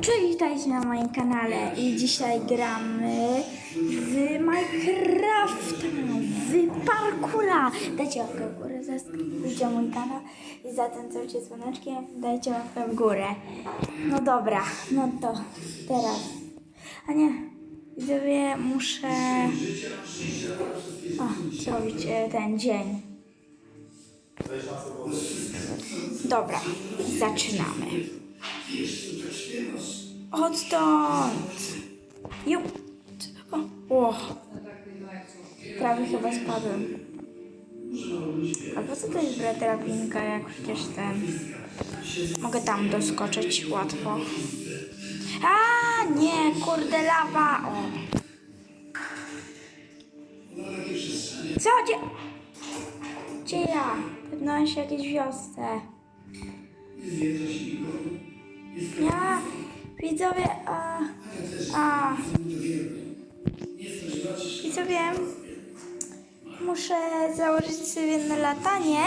Cześć, witajcie na moim kanale i dzisiaj gramy w Minecrafta, w parkura. Dajcie łapkę w górę, zasubskrybujcie mój kanał i zatęcujcie dzwoneczkiem, dajcie łapkę w górę. No dobra, no to teraz. A nie, widzowie, muszę o, zrobić e, ten dzień. Dobra, zaczynamy. Odtąd! Jup! O! o. Prawie chyba spadłem. A po co to jest bra drabinka, jak przecież ten... Mogę tam doskoczyć łatwo. A nie, kurde lawa! O. Co? Gdzie? Gdzie ja? Pewno się jakieś wiosce. Ja, widzowie, a, a, widzowie, muszę założyć sobie na latanie.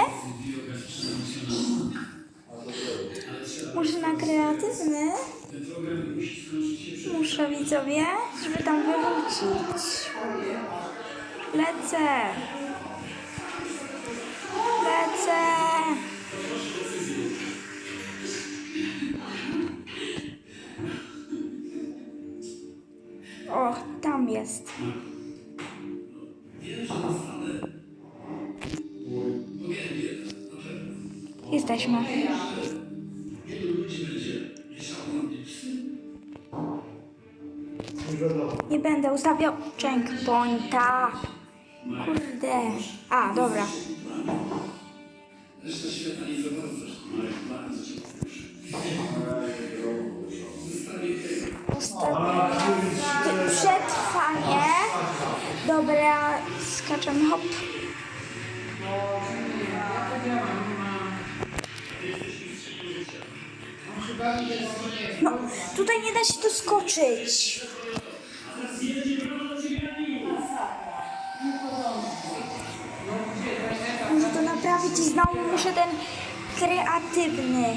Muszę na kreatywny. Muszę, widzowie, żeby tam wyrzucić. Lecę. Lecę. Jest. Jesteśmy. Nie będę ustawiał checkpointa. Kurde. A, dobra. Ustawię przetrwanie. Dobra, skaczemy hop. No, tutaj nie da się doskoczyć. Muszę to naprawić i znowu muszę ten kreatywny.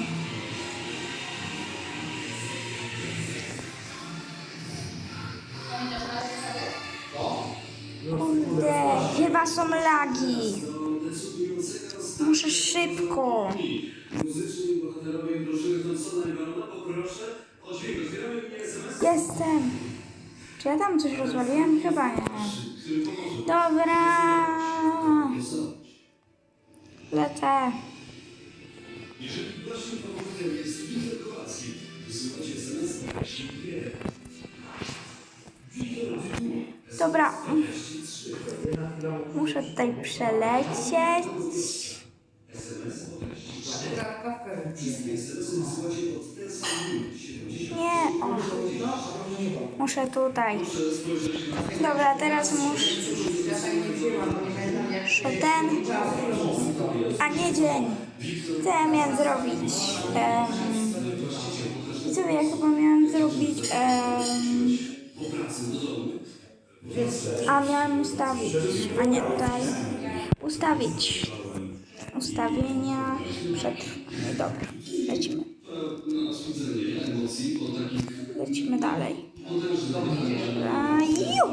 Kurde, chyba są lagi. Muszę szybko. Jestem. Czy ja tam coś rozwaliłem? Chyba nie. Dobra. Lecę. Jeżeli jest. Dobra. Tutaj przelecieć. Nie. O. Muszę tutaj. Dobra, teraz muszę. Ten. A nie dzień. Ja miałem zrobić? Um, co ja chyba miałem zrobić? em, a miałem ustawić, a nie tutaj. Ustawić. Ustawienia przed. No dobra, lecimy. Lecimy dalej. Dobra, ju!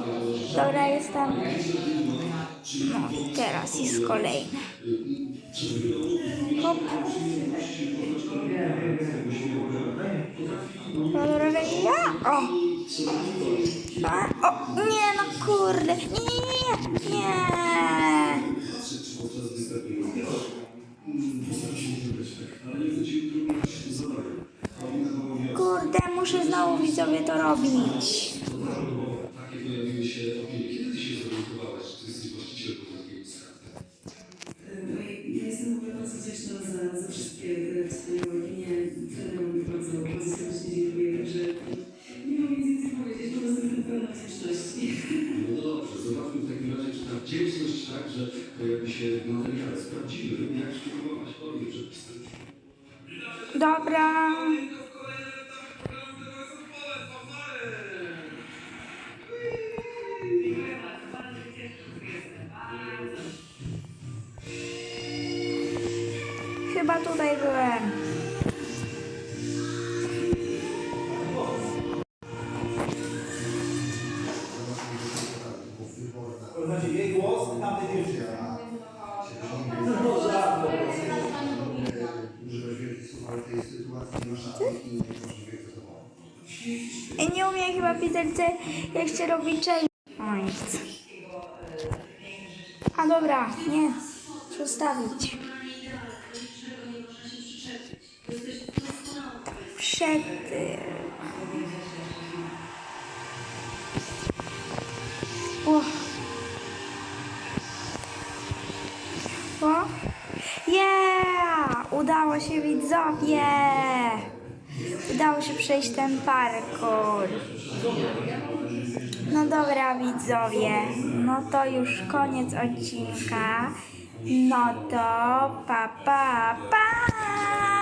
Dobra, jestem. No, teraz jest kolejny. Hop. Dobra, ja. O! A, o, nie, kurde. Nie, nie, nie. Kurde, muszę znowu widzowie to robić. takie pojawiły się. Dobra. Chyba tutaj byłem. Ja nie umiem chyba co- jak się robi change. O nic. A dobra, nie. Przestawić. Przety. O. O. Yeah! Udało się widzowie! Udało się przejść ten parkour. No dobra widzowie, no to już koniec odcinka. No to pa pa pa!